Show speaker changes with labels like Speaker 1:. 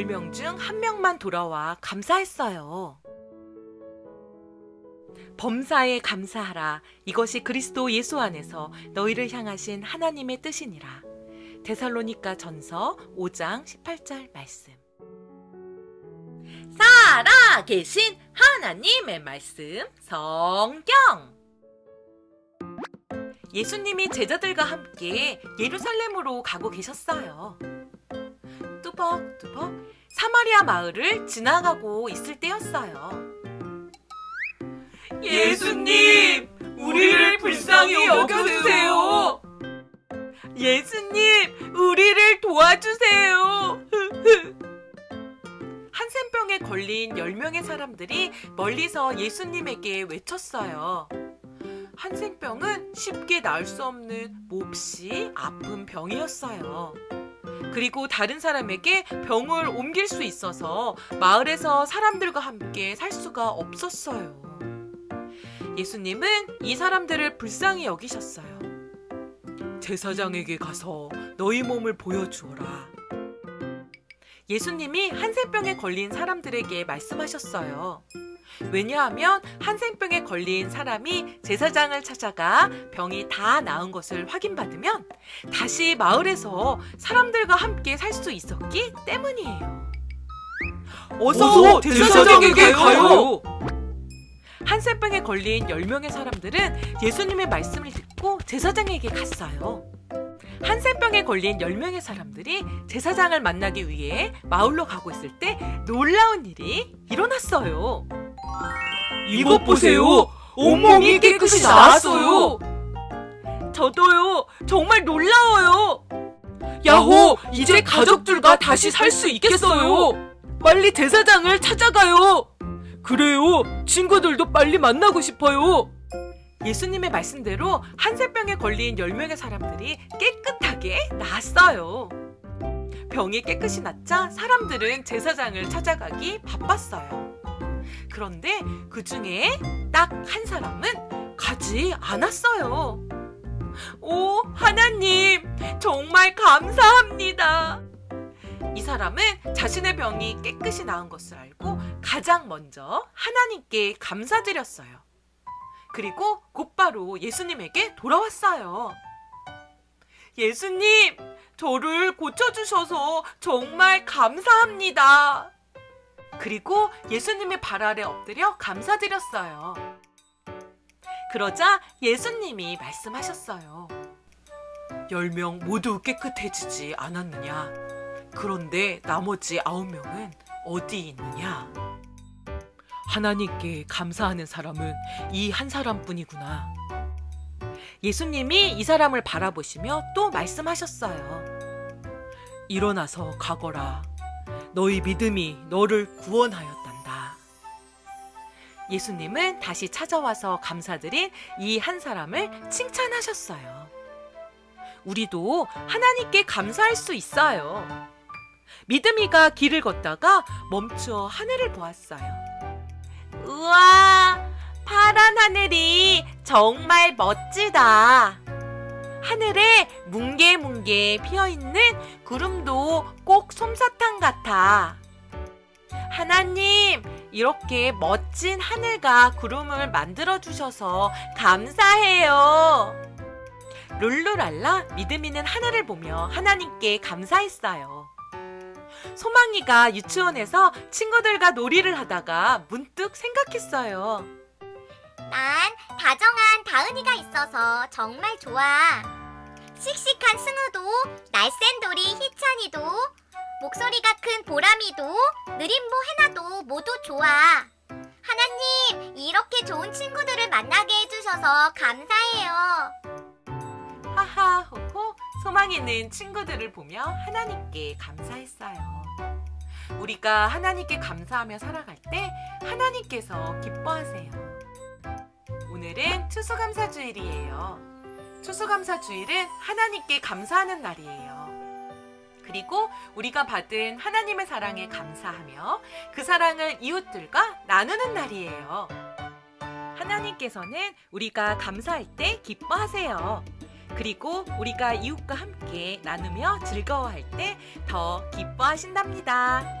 Speaker 1: 10명 중 한 명만 돌아와 감사했어요. 범사에 감사하라. 이것이 그리스도 예수 안에서 너희를 향하신 하나님의 뜻이니라. 데살로니가 전서 5장 18절 말씀. 살아 계신 하나님의 말씀 성경. 예수님이 제자들과 함께 예루살렘으로 가고 계셨어요. 뚜벅뚜벅 사마리아 마을을 지나가고 있을 때였어요. 예수님, 우리를 불쌍히 여겨주세요. 예수님, 우리를 도와주세요. 한센병에 걸린 10명의 사람들이 멀리서 예수님에게 외쳤어요. 한센병은 쉽게 나을 수 없는 몹시 아픈 병이었어요. 그리고 다른 사람에게 병을 옮길 수 있어서 마을에서 사람들과 함께 살 수가 없었어요. 예수님은 이 사람들을 불쌍히 여기셨어요. 제사장에게 가서 너희 몸을 보여주어라. 예수님이 한센병에 걸린 사람들에게 말씀하셨어요. 왜냐하면 한센병에 걸린 사람이 제사장을 찾아가 병이 다 나은 것을 확인받으면 다시 마을에서 사람들과 함께 살 수 있었기 때문이에요.
Speaker 2: 어서 제사장에게 가요.
Speaker 1: 한센병에 걸린 10명의 사람들은 예수님의 말씀을 듣고 제사장에게 갔어요. 한센병에 걸린 10명의 사람들이 제사장을 만나기 위해 마을로 가고 있을 때 놀라운 일이 일어났어요.
Speaker 2: 이것 보세요. 온몸이 깨끗이 나았어요.
Speaker 1: 저도요. 정말 놀라워요.
Speaker 2: 야호, 이제 가족들과 다시 살 수 있겠어요.
Speaker 1: 빨리 제사장을 찾아가요.
Speaker 2: 그래요. 친구들도 빨리 만나고 싶어요.
Speaker 1: 예수님의 말씀대로 한센병에 걸린 10명의 사람들이 깨끗하게 나았어요. 병이 깨끗이 낫자 사람들은 제사장을 찾아가기 바빴어요. 그런데 그 중에 딱 한 사람은 가지 않았어요. 오, 하나님, 정말 감사합니다. 이 사람은 자신의 병이 깨끗이 나은 것을 알고 가장 먼저 하나님께 감사드렸어요. 그리고 곧바로 예수님에게 돌아왔어요. 예수님, 저를 고쳐주셔서 정말 감사합니다. 그리고 예수님의 발 아래 엎드려 감사드렸어요. 그러자 예수님이 말씀하셨어요. 열 명 모두 깨끗해지지 않았느냐? 그런데 나머지 아홉 명은 어디 있느냐? 하나님께 감사하는 사람은 이 한 사람뿐이구나. 예수님이 이 사람을 바라보시며 또 말씀하셨어요. 일어나서 가거라. 너희 믿음이 너를 구원하였단다. 예수님은 다시 찾아와서 감사드린 이 한 사람을 칭찬하셨어요. 우리도 하나님께 감사할 수 있어요. 믿음이가 길을 걷다가 멈추어 하늘을 보았어요. 우와, 파란 하늘이 정말 멋지다. 하늘에 뭉게뭉게 피어있는 구름도 꼭 솜사탕 같아. 하나님, 이렇게 멋진 하늘과 구름을 만들어 주셔서 감사해요. 룰루랄라 믿음이는 하늘을 보며 하나님께 감사했어요. 소망이가 유치원에서 친구들과 놀이를 하다가 문득 생각했어요.
Speaker 3: 난 다정한 다은이가 있어서 정말 좋아. 씩씩한 승우도, 날쌘 돌이 희찬이도, 목소리가 큰 보람이도, 느림보 해나도 모두 좋아. 하나님, 이렇게 좋은 친구들을 만나게 해주셔서 감사해요.
Speaker 1: 하하 호호 소망이는 친구들을 보며 하나님께 감사했어요. 우리가 하나님께 감사하며 살아갈 때 하나님께서 기뻐하세요. 오늘은 추수감사주일이에요. 추수감사주일은 하나님께 감사하는 날이에요. 그리고 우리가 받은 하나님의 사랑에 감사하며 그 사랑을 이웃들과 나누는 날이에요. 하나님께서는 우리가 감사할 때 기뻐하세요. 그리고 우리가 이웃과 함께 나누며 즐거워할 때 더 기뻐하신답니다.